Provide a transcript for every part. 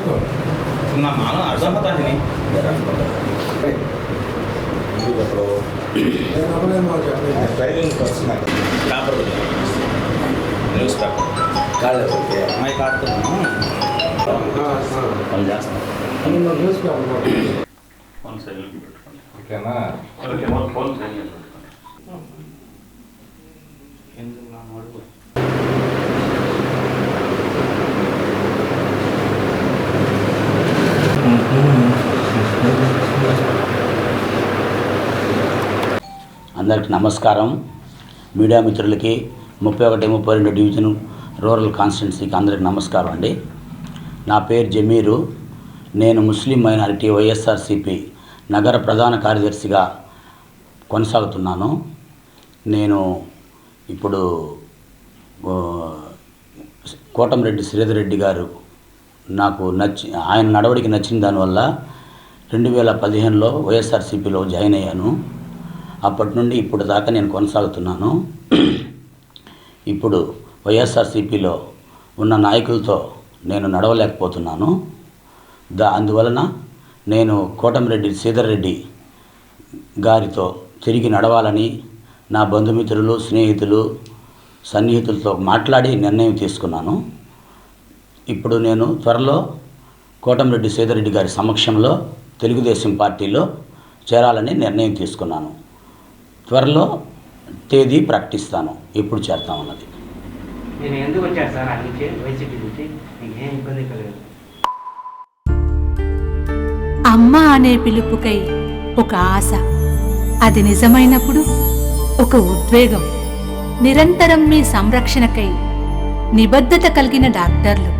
పెట్టుకో. నా చెప్పలేదు driving person paper news paper. My card వాళ్ళు చేస్తాం. నేను న్యూస్ పేపర్ ఓకేనా? ఓకే ఫోన్ ఫోన్ సైలెంట్ పెట్టుకోండి ఎందుకు నా అడుగు అందరికీ నమస్కారం. మీడియా మిత్రులకి ముప్పై ఒకటి ముప్పై రెండు డివిజన్ రూరల్ కాన్స్టిట్యున్సీకి అందరికీ నమస్కారం అండి. నా పేరు జమీరు. నేను ముస్లిం మైనారిటీ వైఎస్ఆర్సిపి నగర ప్రధాన కార్యదర్శిగా కొనసాగుతున్నాను. నేను ఇప్పుడు కోటంరెడ్డి శ్రీధర్ రెడ్డి గారు నాకు నచ్చి ఆయన నడవడికి నచ్చిన దానివల్ల రెండు వేల పదిహేనులో వైఎస్ఆర్సీపీలో జాయిన్ అయ్యాను. అప్పటి నుండి ఇప్పుడు దాకా నేను కొనసాగుతున్నాను. ఇప్పుడు వైఎస్ఆర్సీపీలో ఉన్న నాయకులతో నేను నడవలేకపోతున్నాను. దా అందువలన నేను కోటమిరెడ్డి శ్రీధర్ రెడ్డి గారితో తిరిగి నడవాలని నా బంధుమిత్రులు స్నేహితులు సన్నిహితులతో మాట్లాడి నిర్ణయం తీసుకున్నాను. ఇప్పుడు నేను త్వరలో కోటమిరెడ్డి రెడ్డి గారి సమక్షంలో తెలుగుదేశం పార్టీలో చేరాలని నిర్ణయం తీసుకున్నాను. త్వరలో తేదీ ప్రకటిస్తాను. ఎప్పుడు చేరతామన్నది నేను ఎందుకు వచ్చాను సార్ అక్కడి నుంచి వైసీపీ నుంచి మీకు ఏం ఇబ్బంది కలగదు. అమ్మ అనే పిలుపుకై ఒక ఆశ. అది నిజమైనప్పుడు ఒక ఉద్వేగం. నిరంతరం మీ సంరక్షణకై నిబద్ధత కలిగిన డాక్టర్లు.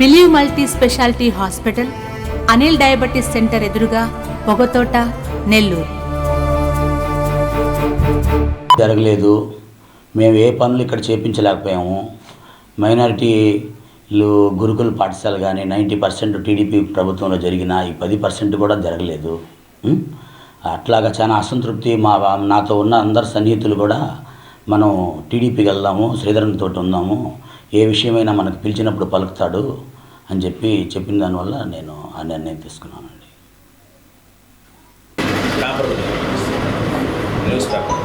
Believe multi speciality hospital Anil diabetes centre ఎదురుగా పొగతోట నెల్లూరు. జరగలేదు. మేము ఏ పనులు ఇక్కడ చేపించలేకపోయాము. మైనారిటీలు గురుకుల పాఠశాల కానీ నైంటీ పర్సెంట్ టీడీపీ ప్రభుత్వంలో జరిగిన ఈ పది పర్సెంట్ కూడా జరగలేదు. అట్లాగా చాలా అసంతృప్తి మా నాతో ఉన్న అందరు సన్నిహితులు కూడా మనం టీడీపీకి వెళ్దాము శ్రీధరన్ తోటి ఉందాము ఏ విషయమైనా మనకు పిలిచినప్పుడు పలుకుతాడు అని చెప్పి చెప్పిన దానివల్ల నేను ఆ నిర్ణయం తీసుకున్నానండి. News paper.